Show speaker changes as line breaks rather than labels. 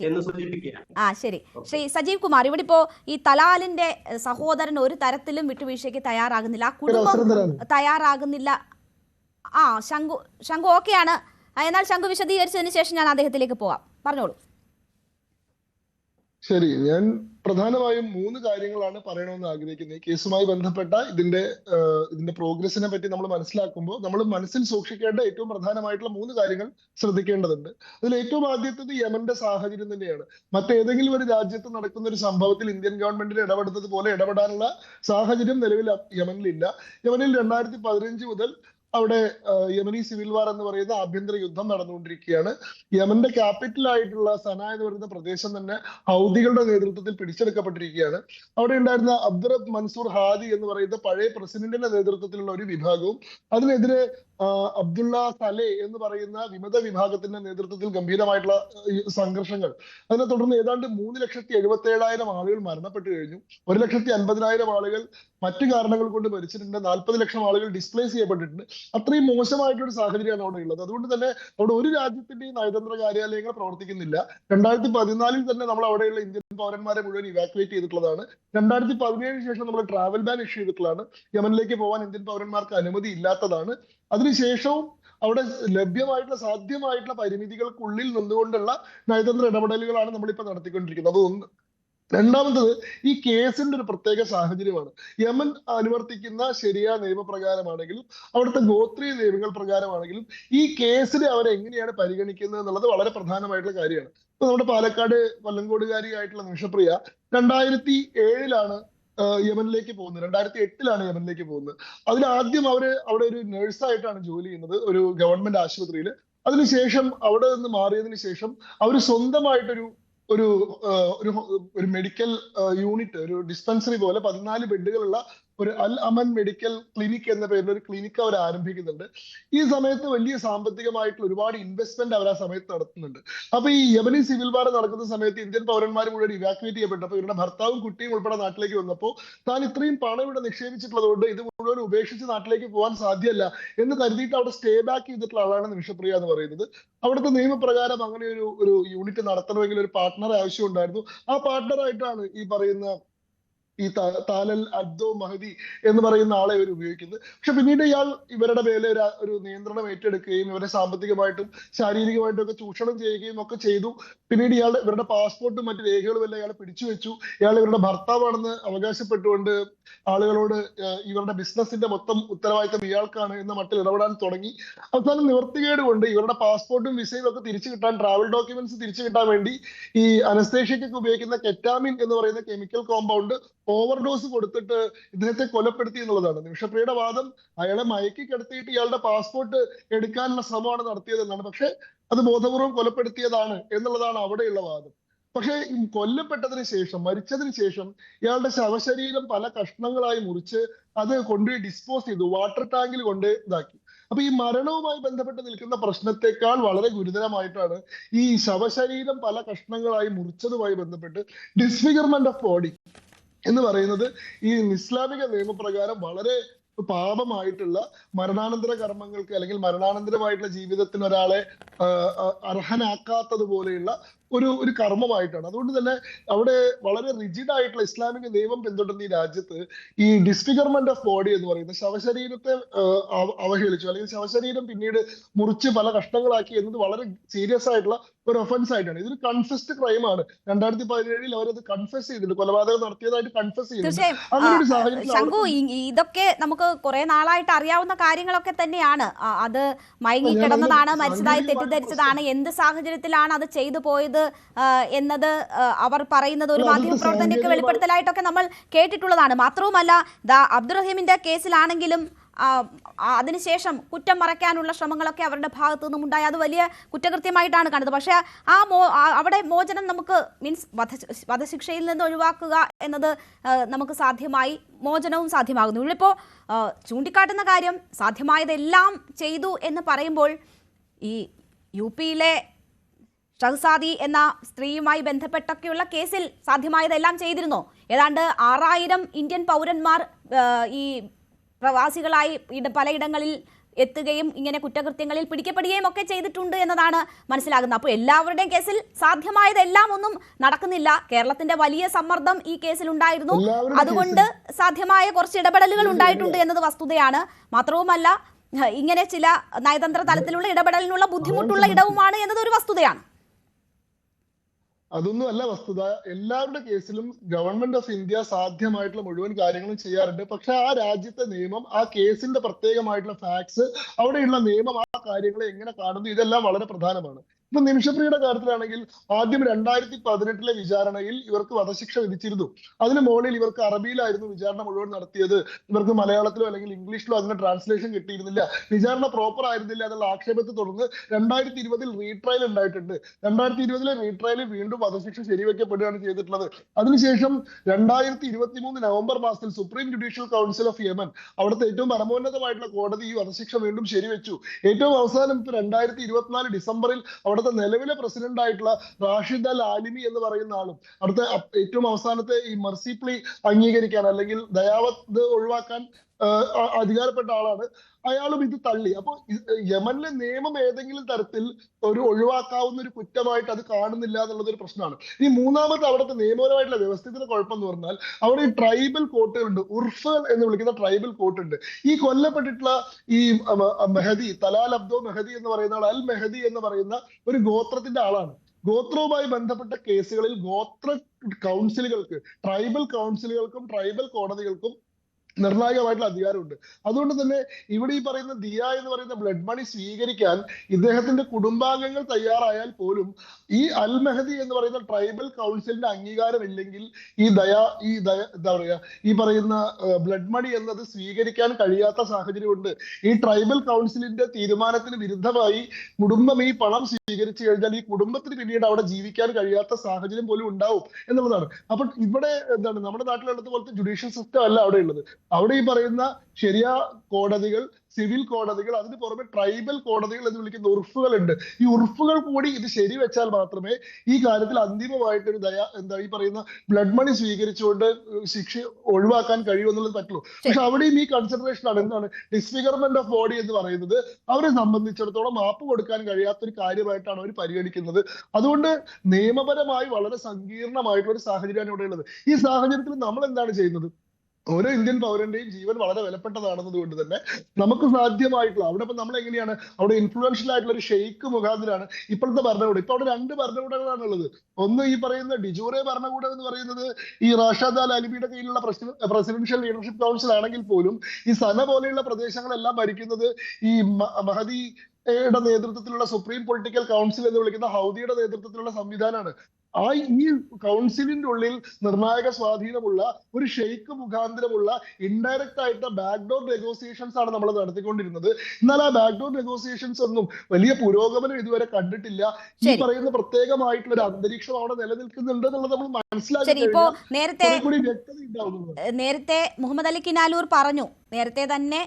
എന്ന് സൂചിപ്പിക്കുക.
ആ ശരി. ശ്രീ സജീവ് കുമാർ ഇവിടെ ഇപ്പോ ഈ തലാലിന്റെ സഹോദരൻ ഒരു തരത്തിലും വിട്ടുവീഴ്ചയ്ക്ക് തയ്യാറാകുന്നില്ല ആ കുടുംബം തയ്യാറാകുന്നില്ല. ആ ശംഖു ശംഖു ഓക്കെയാണ്. എന്നാൽ ശംഖു വിശദീകരിച്ചതിന് ശേഷം ഞാൻ അദ്ദേഹത്തിലേക്ക് പോവാം. പറഞ്ഞോളൂ.
ശരി ഞാൻ പ്രധാനമായും മൂന്ന് കാര്യങ്ങളാണ് പറയണമെന്ന് ആഗ്രഹിക്കുന്നത്. ഈ കേസുമായി ബന്ധപ്പെട്ട ഇതിന്റെ ഇതിന്റെ പ്രോഗ്രസിനെ പറ്റി നമ്മൾ മനസ്സിലാക്കുമ്പോൾ നമ്മൾ മനസ്സിൽ സൂക്ഷിക്കേണ്ട ഏറ്റവും പ്രധാനമായിട്ടുള്ള മൂന്ന് കാര്യങ്ങൾ ശ്രദ്ധിക്കേണ്ടതുണ്ട്. അതിൽ ഏറ്റവും ആദ്യത്തത് യമന്റെ സാഹചര്യം തന്നെയാണ്. മറ്റേതെങ്കിലും ഒരു രാജ്യത്ത് നടക്കുന്ന ഒരു സംഭവത്തിൽ ഇന്ത്യൻ ഗവൺമെന്റിന് ഇടപെടുന്നത് പോലെ ഇടപെടാനുള്ള സാഹചര്യം നിലവിൽ യമനിലില്ല. യമനിൽ രണ്ടായിരത്തി പതിനഞ്ച് മുതൽ അവിടെ യമനി സിവിൽ വാർ എന്ന് പറയുന്ന ആഭ്യന്തര യുദ്ധം നടന്നുകൊണ്ടിരിക്കുകയാണ്. യമന്റെ ക്യാപിറ്റൽ ആയിട്ടുള്ള സന എന്ന് പറയുന്ന പ്രദേശം തന്നെ ഹൗദികളുടെ നേതൃത്വത്തിൽ പിടിച്ചെടുക്കപ്പെട്ടിരിക്കുകയാണ്. അവിടെ ഉണ്ടായിരുന്ന അബ്ദുറബ് മൻസൂർ ഹാദി എന്ന് പറയുന്ന പഴയ പ്രസിഡന്റിന്റെ നേതൃത്വത്തിലുള്ള ഒരു വിഭാഗവും അതിനെതിരെ അബ്ദുള്ള സലെ എന്ന് പറയുന്ന വിമത വിഭാഗത്തിന്റെ നേതൃത്വത്തിൽ ഗംഭീരമായിട്ടുള്ള സംഘർഷങ്ങൾ. അതിനെ തുടർന്ന് ഏതാണ്ട് മൂന്ന് ലക്ഷത്തി എഴുപത്തി ഏഴായിരം ആളുകൾ മരണപ്പെട്ടു കഴിഞ്ഞു. ഒരു ലക്ഷത്തി അൻപതിനായിരം ആളുകൾ മറ്റു കാരണങ്ങൾ കൊണ്ട് മരിച്ചിട്ടുണ്ട്. നാൽപ്പത് ലക്ഷം ആളുകൾ ഡിസ്പ്ലേസ് ചെയ്യപ്പെട്ടിട്ടുണ്ട്. അത്രയും മോശമായിട്ടൊരു സാഹചര്യമാണ് അവിടെ ഉള്ളത്. അതുകൊണ്ട് തന്നെ അവിടെ ഒരു രാജ്യത്തിന്റെയും നയതന്ത്ര കാര്യാലയങ്ങൾ പ്രവർത്തിക്കുന്നില്ല. രണ്ടായിരത്തി പതിനാലിൽ തന്നെ നമ്മൾ അവിടെയുള്ള ഇന്ത്യൻ പൗരന്മാരെ മുഴുവൻ ഇവാക്യുവേറ്റ് ചെയ്തിട്ടുള്ളതാണ്. രണ്ടായിരത്തി പതിനേഴിന് ശേഷം നമ്മൾ ട്രാവൽ ബാൻ ഇഷ്യൂ ചെയ്തിട്ടുള്ളതാണ്. യമനിലേക്ക് പോകാൻ ഇന്ത്യൻ പൗരന്മാർക്ക് അനുമതി ഇല്ലാത്തതാണ്. അതിനുശേഷവും അവിടെ ലഭ്യമായിട്ടുള്ള സാധ്യമായിട്ടുള്ള പരിമിതികൾക്കുള്ളിൽ നിന്നുകൊണ്ടുള്ള നയതന്ത്ര ഇടപെടലുകളാണ് നമ്മളിപ്പോൾ നടത്തിക്കൊണ്ടിരിക്കുന്നത്. അതൊന്ന് രണ്ടാമത്തത് ഈ കേസിന്റെ ഒരു പ്രത്യേക സാഹചര്യമാണ്. യമൻ അനുവർത്തിക്കുന്ന ശരിയായ നിയമപ്രകാരമാണെങ്കിലും അവിടുത്തെ ഗോത്രീയ നിയമങ്ങൾ പ്രകാരമാണെങ്കിലും ഈ കേസിനെ അവരെങ്ങനെയാണ് പരിഗണിക്കുന്നത് എന്നുള്ളത് വളരെ പ്രധാനമായിട്ടുള്ള കാര്യമാണ്. ഇപ്പൊ നമ്മുടെ പാലക്കാട് വല്ലങ്കോടുകാരിയായിട്ടുള്ള നിമിഷപ്രിയ രണ്ടായിരത്തി ഏഴിലാണ് യമനിലേക്ക് പോകുന്നത്. രണ്ടായിരത്തി എട്ടിലാണ് യമനിലേക്ക് പോകുന്നത്. അതിൽ ആദ്യം അവർ അവിടെ ഒരു നഴ്സായിട്ടാണ് ജോലി ചെയ്യുന്നത് ഒരു ഗവൺമെന്റ് ആശുപത്രിയിൽ. അതിനുശേഷം അവിടെ നിന്ന് മാറിയതിനു ശേഷം അവർ സ്വന്തമായിട്ടൊരു ഒരു ഒരു മെഡിക്കൽ യൂണിറ്റ് ഒരു ഡിസ്പെൻസറി പോലെ പതിനാല് ബെഡുകളുള്ള ഒരു അൽ അമൻ മെഡിക്കൽ ക്ലിനിക് എന്ന പേരിൽ ഒരു ക്ലിനിക് അവർ ആരംഭിക്കുന്നുണ്ട്. ഈ സമയത്ത് വലിയ സാമ്പത്തികമായിട്ടുള്ള ഒരുപാട് ഇൻവെസ്റ്റ്മെന്റ് അവർ ആ സമയത്ത് നടത്തുന്നുണ്ട്. അപ്പൊ ഈ യമനി സിവിൽ വാർ നടക്കുന്ന സമയത്ത് ഇന്ത്യൻ പൗരന്മാർ മുഴുവൻ ഇവാക്യുവേറ്റ് അപ്പൊ ഇവരുടെ ഭർത്താവും കുട്ടിയും ഉൾപ്പെടെ നാട്ടിലേക്ക് വന്നപ്പോൾ താൻ ഇത്രയും പണം ഇവിടെ നിക്ഷേപിച്ചിട്ടുള്ളതുകൊണ്ട് ഇത് മുഴുവൻ ഉപേക്ഷിച്ച് നാട്ടിലേക്ക് പോകാൻ സാധ്യമല്ല എന്ന് കരുതിയിട്ട് അവിടെ സ്റ്റേ ബാക്ക് ചെയ്തിട്ടുള്ള ആളാണ് നിമിഷപ്രിയ എന്ന് പറയുന്നത്. അവിടുത്തെ നിയമപ്രകാരം അങ്ങനെ ഒരു ഒരു യൂണിറ്റ് നടത്തണമെങ്കിൽ ഒരു പാർട്ട്ണർ ആവശ്യമുണ്ടായിരുന്നു ആ പാർട്ട്ണറായിട്ടാണ് ഈ പറയുന്ന ഈ താലൽ അബ്ദോ മഹദി എന്ന് പറയുന്ന ആളെ ഇവർ ഉപയോഗിക്കുന്നത് പക്ഷെ പിന്നീട് ഇയാൾ ഇവരുടെ മേലെ ഒരു നിയന്ത്രണം ഏറ്റെടുക്കുകയും ഇവരെ സാമ്പത്തികമായിട്ടും ശാരീരികമായിട്ടും ഒക്കെ ചൂഷണം ചെയ്യുകയും ഒക്കെ ചെയ്തു. പിന്നീട് ഇയാൾ ഇവരുടെ പാസ്പോർട്ടും മറ്റു രേഖകളും എല്ലാം ഇയാൾ പിടിച്ചു വെച്ചു. ഇയാൾ ഇവരുടെ ഭർത്താവാണെന്ന് അവകാശപ്പെട്ടുകൊണ്ട് ആളുകളോട് ഇവരുടെ ബിസിനസിന്റെ മൊത്തം ഉത്തരവാദിത്തം ഇയാൾക്കാണ് എന്ന മട്ടിൽ ഇടപെടാൻ തുടങ്ങി. അവസാനം നിവർത്തികേട് കൊണ്ട് ഇവരുടെ പാസ്പോർട്ടും വിസയും ഒക്കെ തിരിച്ചു കിട്ടാൻ ട്രാവൽ ഡോക്യുമെന്റ്സ് തിരിച്ചു കിട്ടാൻ വേണ്ടി ഈ അനസ്തേഷ്യക്കൊക്കെ ഉപയോഗിക്കുന്ന കെറ്റാമിൻ എന്ന് പറയുന്ന കെമിക്കൽ കോമ്പൗണ്ട് ഓവർഡോസ് കൊടുത്തിട്ട് ഇദ്ദേഹത്തെ കൊലപ്പെടുത്തി എന്നുള്ളതാണ്. നിമിഷപ്രിയയുടെ വാദം അയാളെ മയക്കി കിടത്തിയിട്ട് ഇയാളുടെ പാസ്പോർട്ട് എടുക്കാനുള്ള ശ്രമമാണ് നടത്തിയതെന്നാണ് പക്ഷെ അത് ബോധപൂർവം കൊലപ്പെടുത്തിയതാണ് എന്നുള്ളതാണ് അവിടെയുള്ള വാദം. പക്ഷെ കൊല്ലപ്പെട്ടതിന് ശേഷം മരിച്ചതിന് ശേഷം ഇയാളുടെ ശവശരീരം പല കഷ്ണങ്ങളായി മുറിച്ച് അത് കൊണ്ടുപോയി ഡിസ്പോസ് ചെയ്തു വാട്ടർ ടാങ്കിൽ കൊണ്ട് ഇതാക്കി. അപ്പൊ ഈ മരണവുമായി ബന്ധപ്പെട്ട് നിൽക്കുന്ന പ്രശ്നത്തെക്കാൾ വളരെ ഗുരുതരമായിട്ടാണ് ഈ ശവശരീരം പല കഷ്ണങ്ങളായി മുറിച്ചതുമായി ബന്ധപ്പെട്ട് ഡിസ്ഫിഗർമെന്റ് ഓഫ് ബോഡി എന്ന് പറയുന്നത് ഈ ഇസ്ലാമിക നിയമപ്രകാരം വളരെ പാപമായിട്ടുള്ള മരണാനന്തര കർമ്മങ്ങൾക്ക് അല്ലെങ്കിൽ മരണാനന്തരമായിട്ടുള്ള ജീവിതത്തിന് ഒരാളെ അർഹനാക്കാത്തത് പോലെയുള്ള ഒരു ഒരു കർമ്മമായിട്ടാണ്. അതുകൊണ്ട് തന്നെ അവിടെ വളരെ റിജിഡ് ആയിട്ടുള്ള ഇസ്ലാമിക നിയമം പിന്തുടരുന്ന ഈ രാജ്യത്ത് ഈ ഡിസ്ഫിഗർമെന്റ് ഓഫ് ബോഡി എന്ന് പറയുന്ന ശവശരീരത്തെ അവഹേളിച്ചു. അല്ലെങ്കിൽ ശവശരീരം പിന്നീട് മുറിച്ച് പല കഷ്ണങ്ങളാക്കി എന്നത് വളരെ സീരിയസ് ആയിട്ടുള്ള ഒരു ഒഫൻസ് ആയിട്ടാണ്. ഇതൊരു കൺഫെസ്ഡ് ആണ്. രണ്ടായിരത്തി പതിനേഴിൽ അവരത് കൺഫെസ് ചെയ്തിട്ടുണ്ട്. കൊലപാതകം നടത്തിയതായിട്ട് കൺഫെസ് ചെയ്തിട്ടുണ്ട്. അങ്ങനെ ഒരു
ഈ- ഇതൊക്കെ നമുക്ക് കുറെ നാളായിട്ട് അറിയാവുന്ന കാര്യങ്ങളൊക്കെ തന്നെയാണ്. അത് മയങ്ങി
കിടന്നതാണ്
മരിച്ചതായി തെറ്റിദ്ധരിച്ചതാണ് എന്ത് സാഹചര്യത്തിലാണ് അത് ചെയ്തു പോയത് എന്നത് അവർ പറയുന്നത് ഒരു
മാധ്യമ അത്
മാധ്യമപ്രവർത്തനಕ್ಕೆ വെളിപ്പെടുത്തലായിട്ടൊക്കെ നമ്മൾ കേട്ടിട്ടുള്ളതാണ്. മാത്രവുമല്ല ദ അബ്ദുറഹീമിന്റെ കേസിലാണെങ്കിലും അതിനുശേഷം കുറ്റം മറയ്ക്കാനുള്ള ശ്രമങ്ങളൊക്കെ അവരുടെ ഭാഗത്തു നിന്നും ഉണ്ടായി. അത് വലിയ കുറ്റകൃത്യമായിട്ടാണ് കണ്ടത് പക്ഷേ ആ മോ അവിടെ മോചനം നമുക്ക് മീൻസ് വധ വധശിക്ഷയിൽ നിന്ന് ഒഴിവാക്കുക എന്നത് നമുക്ക് സാധ്യമായി മോചനവും സാധ്യമാകുന്നു. ഇപ്പോൾ ചൂണ്ടിക്കാട്ടുന്ന കാര്യം സാധ്യമായതെല്ലാം ചെയ്തു എന്ന് പറയുമ്പോൾ ഈ യു പിയിലെ ഷഹസാദി എന്ന സ്ത്രീയുമായി ബന്ധപ്പെട്ടൊക്കെയുള്ള കേസിൽ സാധ്യമായതെല്ലാം ചെയ്തിരുന്നോ? ഏതാണ്ട് ആറായിരം ഇന്ത്യൻ പൗരന്മാർ ഈ പ്രവാസികളായി പലയിടങ്ങളിൽ എത്തുകയും ഇങ്ങനെ കുറ്റകൃത്യങ്ങളിൽ പിടിക്കപ്പെടുകയും ഒക്കെ ചെയ്തിട്ടുണ്ട് എന്നതാണ് മനസ്സിലാകുന്നത്. അപ്പോൾ എല്ലാവരുടെയും കേസിൽ സാധ്യമായതെല്ലാം ഒന്നും നടക്കുന്നില്ല. കേരളത്തിന്റെ വലിയ സമ്മർദ്ദം ഈ കേസിൽ ഉണ്ടായിരുന്നു. അതുകൊണ്ട് സാധ്യമായ കുറച്ച് ഇടപെടലുകൾ ഉണ്ടായിട്ടുണ്ട് എന്നത് വസ്തുതയാണ്. മാത്രവുമല്ല ഇങ്ങനെ ചില നയതന്ത്ര തലത്തിലുള്ള ഇടപെടലിനുള്ള ബുദ്ധിമുട്ടുള്ള ഇടവുമാണ് എന്നത് ഒരു വസ്തുതയാണ്.
അതൊന്നും അല്ല വസ്തുത. എല്ലാവരുടെ കേസിലും ഗവൺമെന്റ് ഓഫ് ഇന്ത്യ സാധ്യമായിട്ടുള്ള മുഴുവൻ കാര്യങ്ങളും ചെയ്യാറുണ്ട്. പക്ഷെ ആ രാജ്യത്തെ നിയമം ആ കേസിന്റെ പ്രത്യേകമായിട്ടുള്ള ഫാക്ട്സ് അവിടെയുള്ള നിയമം ആ കാര്യങ്ങളെ എങ്ങനെ കാണുന്നു ഇതെല്ലാം വളരെ പ്രധാനമാണ്. ഇപ്പൊ നിമിഷപ്രിയുടെ കാര്യത്തിലാണെങ്കിൽ ആദ്യം രണ്ടായിരത്തി പതിനെട്ടിലെ വിചാരണയിൽ ഇവർക്ക് വധശിക്ഷ വിധിച്ചിരുന്നു. അതിന് മുകളിൽ ഇവർക്ക് അറബിയിലായിരുന്നു വിചാരണ മുഴുവൻ നടത്തിയത്. ഇവർക്ക് മലയാളത്തിലോ അല്ലെങ്കിൽ ഇംഗ്ലീഷിലോ അതിന്റെ ട്രാൻസ്ലേഷൻ കിട്ടിയിരുന്നില്ല. വിചാരണ പ്രോപ്പർ ആയിരുന്നില്ല എന്നുള്ള ആക്ഷേപത്തെ തുടർന്ന് രണ്ടായിരത്തി ഇരുപതിൽ റീട്രയൽ ഉണ്ടായിട്ടുണ്ട്. രണ്ടായിരത്തി ഇരുപതിലെ റീട്രയലിൽ വീണ്ടും വധശിക്ഷ ശരിവെക്കപ്പെടുകയാണ് ചെയ്തിട്ടുള്ളത്. അതിനുശേഷം രണ്ടായിരത്തി ഇരുപത്തി മൂന്ന് നവംബർ മാസത്തിൽ supreme judicial council of Yemen അവിടുത്തെ ഏറ്റവും പരമോന്നതമായിട്ടുള്ള കോടതി ഈ വധശിക്ഷ വീണ്ടും ശരിവെച്ചു. ഏറ്റവും അവസാനം ഇപ്പൊ രണ്ടായിരത്തി ഇരുപത്തിനാല് ഡിസംബറിൽ അവിടുത്തെ നിലവിലെ പ്രസിഡന്റ് ആയിട്ടുള്ള റാഷിദ് അൽ ആലിമി എന്ന് പറയുന്ന ആളും. അവിടുത്തെ ഏറ്റവും അവസാനത്തെ ഈ മർസി പ്ലി അംഗീകരിക്കാൻ അല്ലെങ്കിൽ ദയാവത് ഒഴിവാക്കാൻ അധികാരപ്പെട്ട ആളാണ്. അയാളും ഇത് തള്ളി. അപ്പൊ ഇ- യമനിലെ നിയമം ഏതെങ്കിലും തരത്തിൽ ഒരു ഒഴിവാക്കാവുന്ന ഒരു കുറ്റമായിട്ട് അത് കാണുന്നില്ല എന്നുള്ളത് ഒരു പ്രശ്നമാണ്. ഈ മൂന്നാമത്തെ അവിടുത്തെ നിയമപരമായിട്ടുള്ള വ്യവസ്ഥിതിയുടെ കുഴപ്പം എന്ന് പറഞ്ഞാൽ അവിടെ ഈ ട്രൈബൽ കോർട്ടുകളുണ്ട് ഉർഫുകൾ എന്ന് വിളിക്കുന്ന ട്രൈബൽ കോർട്ട് ഉണ്ട്. ഈ കൊല്ലപ്പെട്ടിട്ടുള്ള ഈ മെഹദി തലാൽ അബ്ദോ മെഹദി എന്ന് പറയുന്ന ആൾ അൽ മെഹദി എന്ന് പറയുന്ന ഒരു ഗോത്രത്തിന്റെ ആളാണ്. ഗോത്രവുമായി ബന്ധപ്പെട്ട കേസുകളിൽ ഗോത്ര കൗൺസിലുകൾക്ക് ട്രൈബൽ കൗൺസിലുകൾക്കും ട്രൈബൽ കോടതികൾക്കും നിർണായകമായിട്ടുള്ള അധികാരമുണ്ട്. അതുകൊണ്ട് തന്നെ ഇവിടെ ഈ പറയുന്ന ദിയ എന്ന് പറയുന്ന ബ്ലഡ് മണി സ്വീകരിക്കാൻ ഇദ്ദേഹത്തിന്റെ കുടുംബാംഗങ്ങൾ തയ്യാറായാൽ പോലും ഈ അൽ മെഹദി എന്ന് പറയുന്ന ട്രൈബൽ കൗൺസിലിന്റെ അംഗീകാരം ഇല്ലെങ്കിൽ ഈ ദയ ഈ ദയ എന്താ പറയുക ഈ പറയുന്ന ബ്ലഡ് മണി എന്നത് സ്വീകരിക്കാൻ കഴിയാത്ത സാഹചര്യമുണ്ട്. ഈ ട്രൈബൽ കൗൺസിലിന്റെ തീരുമാനത്തിന് വിരുദ്ധമായി കുടുംബം ഈ പണം സ്വീകരിച്ചു കഴിഞ്ഞാൽ ഈ കുടുംബത്തിന് പിന്നീട് അവിടെ ജീവിക്കാൻ കഴിയാത്ത സാഹചര്യം പോലും ഉണ്ടാവും എന്നുള്ളതാണ്. അപ്പൊ ഇവിടെ എന്താണ് നമ്മുടെ നാട്ടിലുള്ളത് പോലത്തെ ജുഡീഷ്യൽ സിസ്റ്റം അല്ല അവിടെ ഉള്ളത്. അവിടെ ഈ പറയുന്ന ശരിയ കോടതികൾ സിവിൽ കോടതികൾ അതിന് പുറമെ ട്രൈബൽ കോടതികൾ എന്ന് വിളിക്കുന്ന ഉറുഫുകൾ ഉണ്ട് ഈ ഉറുഫുകൾ കൂടി ഇത് ശരിവെച്ചാൽ മാത്രമേ ഈ കാര്യത്തിൽ അന്തിമമായിട്ട് ഒരു ദയ എന്താ ഈ പറയുന്ന ബ്ലഡ് മണി സ്വീകരിച്ചുകൊണ്ട് ശിക്ഷ ഒഴിവാക്കാൻ കഴിയുമെന്നുള്ളത് പറ്റുള്ളൂ. പക്ഷെ അവിടെയും ഈ കൺസിഡറേഷൻ ആണ്. എന്താണ്? ഡിസ്ഫിഗർമെന്റ് ഓഫ് ബോഡി എന്ന് പറയുന്നത് അവരെ സംബന്ധിച്ചിടത്തോളം മാപ്പ് കൊടുക്കാൻ കഴിയാത്ത ഒരു കാര്യമായിട്ടാണ് അവർ പരിഗണിക്കുന്നത്. അതുകൊണ്ട് നിയമപരമായി വളരെ സങ്കീർണമായിട്ടുള്ള ഒരു സാഹചര്യമാണ് ഇവിടെ ഉള്ളത് ഈ സാഹചര്യത്തിൽ നമ്മൾ എന്താണ് ചെയ്യുന്നത്? ഓരോ ഇന്ത്യൻ പൗരന്റെയും ജീവൻ വളരെ വിലപ്പെട്ടതാണെന്നത് കൊണ്ട് തന്നെ നമുക്ക് സാധ്യമായിട്ടുള്ള അവിടെ ഇപ്പൊ നമ്മൾ എങ്ങനെയാണ് അവിടെ ഇൻഫ്ലുവൻഷ്യൽ ആയിട്ടുള്ള ഒരു ഷെയ്ക്ക് മുഖാന്തരാണ് ഇപ്പോഴത്തെ ഭരണകൂടം. ഇപ്പൊ അവിടെ രണ്ട് ഭരണകൂടങ്ങളാണ് ഉള്ളത് ഒന്ന് ഈ പറയുന്ന ഡിജൂറെ ഭരണകൂടം എന്ന് പറയുന്നത് ഈ റാഷാദ് അൽ അലിബിയുടെ കീഴിലുള്ള പ്രസിഡൻഷ്യൽ ലീഡർഷിപ്പ് കൗൺസിൽ ആണെങ്കിൽ പോലും ഈ സന പോലെയുള്ള പ്രദേശങ്ങളെല്ലാം ഭരിക്കുന്നത് ഈ മഹദി യുടെ നേതൃത്വത്തിലുള്ള സുപ്രീം പൊളിറ്റിക്കൽ കൗൺസിൽ എന്ന് വിളിക്കുന്ന ഹൗദിയുടെ നേതൃത്വത്തിലുള്ള സംവിധാനമാണ്. ആ ഈ കൗൺസിലിന്റെ ഉള്ളിൽ നിർണായക സ്വാധീനമുള്ള ഒരു ഷെയ്ക്ക് മുഖാന്തരമുള്ള ഇൻഡയറക്റ്റ് ആയിട്ട് ബാക്ക്ഡോർ നെഗോസിയേഷൻസ് ആണ് നമ്മൾ നടത്തിക്കൊണ്ടിരുന്നത്. എന്നാൽ ആ ബാക്ക്ഡോർ നെഗോസിയേഷൻസ് ഒന്നും വലിയ പുരോഗമനം ഇതുവരെ കണ്ടിട്ടില്ല. ഈ പറയുന്ന പ്രത്യേകമായിട്ടുള്ള ഒരു അന്തരീക്ഷം അവിടെ നിലനിൽക്കുന്നുണ്ട് എന്നുള്ളത് നമ്മൾ മനസ്സിലാക്കി
നേരത്തെ മുഹമ്മദ് അലി കിനാലൂർ പറഞ്ഞു. നേരത്തെ തന്നെ